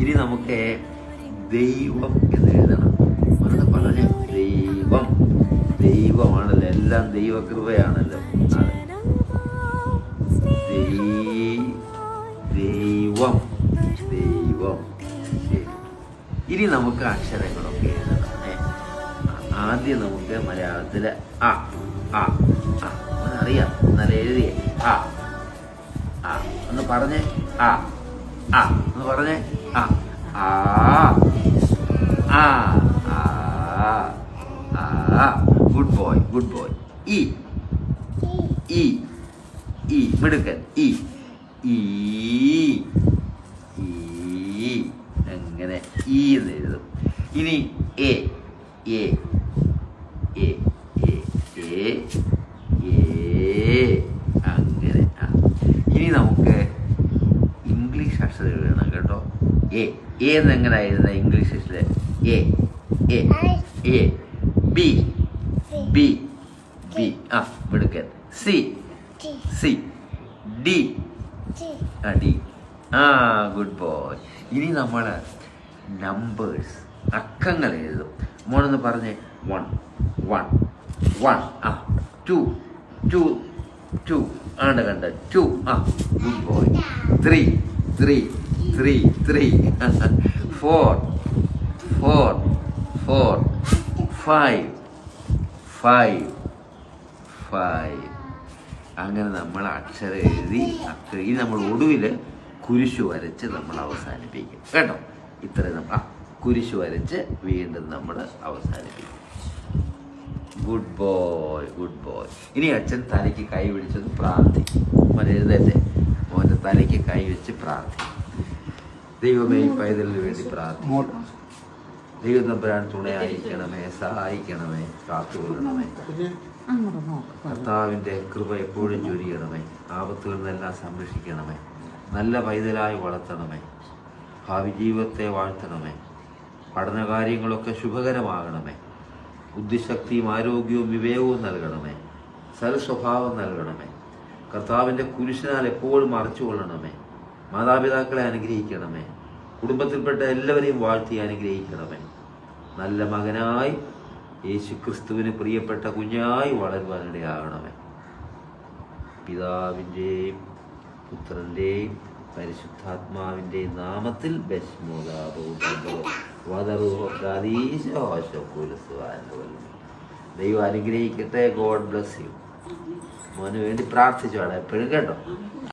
ഇനി നമുക്ക് ദൈവം എന്ന് എഴുതണം. അവിടെ പറഞ്ഞ ദൈവം. ദൈവമാണല്ലോ എല്ലാം ദൈവകൃപയാണല്ലോ. ദൈവം ദൈവം. ഇനി നമുക്ക് അക്ഷരങ്ങളൊക്കെ എഴുതണം ആദ്യം നമുക്ക് മലയാളത്തിലെ അ ആ ആ അറിയാം എന്നാലും എഴുതിയേ. ആ ആ ഒന്ന് പറഞ്ഞേ ആ ആ ഒന്ന് പറഞ്ഞേ. ആ ആ ആ ആ ഗുഡ് ബോയ് ഗുഡ് ബോയ് ഇ ഇ ഇ മിടുക്കൻ. ഇ ഈ ഈ അങ്ങനെ ഈ എന്ന് എഴുതും. ഇനി A A A A A എ ആ ഇനി നമുക്ക് ഇംഗ്ലീഷ് അക്ഷരം എഴുതണം കേട്ടോ എ എ എന്ന് എങ്ങനെ എഴുതുന്നത് ഇംഗ്ലീഷിൽ A A A B B B ആ വിടുക്ക. സി സി ഡി ആ ഡി ആ ഗുഡ് ബോയ് ഇനി നമ്മൾ നമ്പേഴ്സ് അക്കങ്ങൾ എഴുതും. മോനൊന്ന് പറഞ്ഞേ. വൺ വൺ വൺ ആ ടു ടു ടു ആണ്ട് കണ്ട. ടു ആ good boy three three three three four four four five five five അങ്ങനെ നമ്മൾ അക്ഷരം എഴുതി അക്ഷരം ഈ നമ്മൾ ഒടുവിൽ കുരിശു വരച്ച് നമ്മൾ അവസാനിപ്പിക്കും. കേട്ടോ? ഇത്രയും നമ്മൾ ആ കുരിശു വരച്ച് വീണ്ടും നമ്മൾ അവസാനിപ്പിക്കും. ഗുഡ് ബോയ് ഗുഡ് ബോയ് ഇനി അച്ഛൻ തലയ്ക്ക് കൈ പിടിച്ചത് പ്രാർത്ഥിക്കും. മോൻ എഴുതല്ലേ മോന്റെ തലയ്ക്ക് കൈ വെച്ച് പ്രാർത്ഥിക്കും. ദൈവമേ ഈ പൈതലിന് വേണ്ടി പ്രാർത്ഥിക്കും ദൈവം തമ്പുരാൻ തുണയായിരിക്കണമേ സഹായിക്കണമേ കാത്തുകൊള്ളണമേ. കർത്താവിന്റെ കൃപ എപ്പോഴും ചൊരിയണമേ ആപത്തുകളിൽ നിന്നെല്ലാം സംരക്ഷിക്കണമേ നല്ല പൈതലായി വളർത്തണമേ ഭാവി ജീവിതത്തെ വാഴ്ത്തണമേ പഠനകാര്യങ്ങളൊക്കെ ശുഭകരമാകണമേ ബുദ്ധിശക്തിയും ആരോഗ്യവും വിവേകവും നൽകണമേ സൽസ്വഭാവം നൽകണമേ കർത്താവിന്റെ കുരിശിനാൽ എപ്പോഴും മറച്ചുകൊള്ളണമേ മാതാപിതാക്കളെ അനുഗ്രഹിക്കണമേ. കുടുംബത്തിൽപ്പെട്ട എല്ലാവരെയും വാഴ്ത്തി അനുഗ്രഹിക്കണമേ. നല്ല മകനായി യേശു ക്രിസ്തുവിന് പ്രിയപ്പെട്ട കുഞ്ഞായി വളരുവാനിടയാകണമേ. പിതാവിന്റെയും പുത്രന്റെയും പരിശുദ്ധാത്മാവിന്റെ നാമത്തിൽ ദൈവം അനുഗ്രഹിക്കട്ടെ. ഗോഡ് ബ്ലസ് യു മോന് വേണ്ടി പ്രാർത്ഥിച്ചോടെ എപ്പോഴും കേട്ടോ.